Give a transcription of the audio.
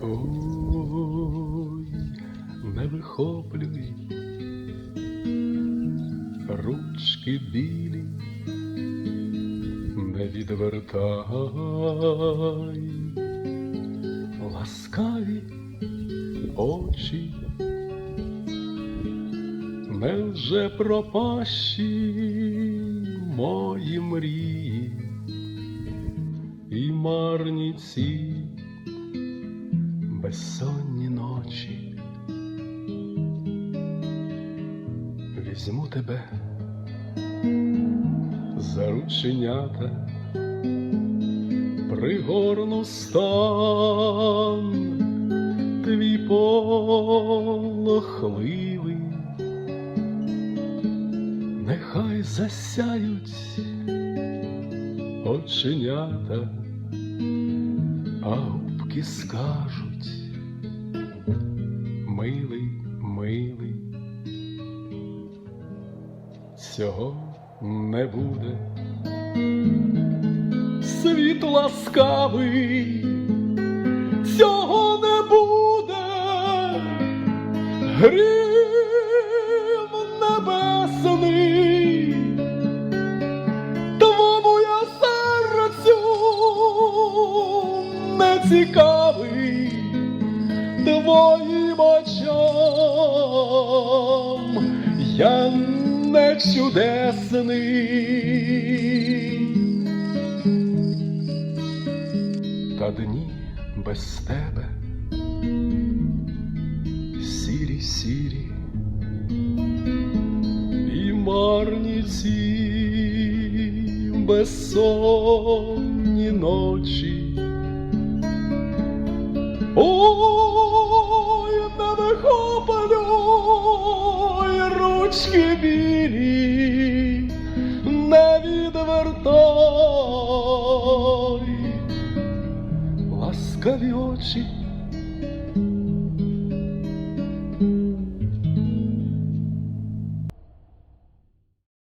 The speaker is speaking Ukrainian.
Ой, не вихоплюй ручки білі, не відвертай. Ласкаві очі, невже пропащі мої мрії і марні ці безсонні ночі. Візьму тебе за рученята, пригорну стан твій полохливий, нехай засяють оченята, а губки скажуть, милий, милий, цього не буде. Світ ласкавий, цього не буде, грім цікавий твоїм очам, я не чудесний. Та дні без тебе сірі, сірі і марні ці безсонні ночі. Ой, не вихоплюй ручки білі, не відвертай ласкаві очі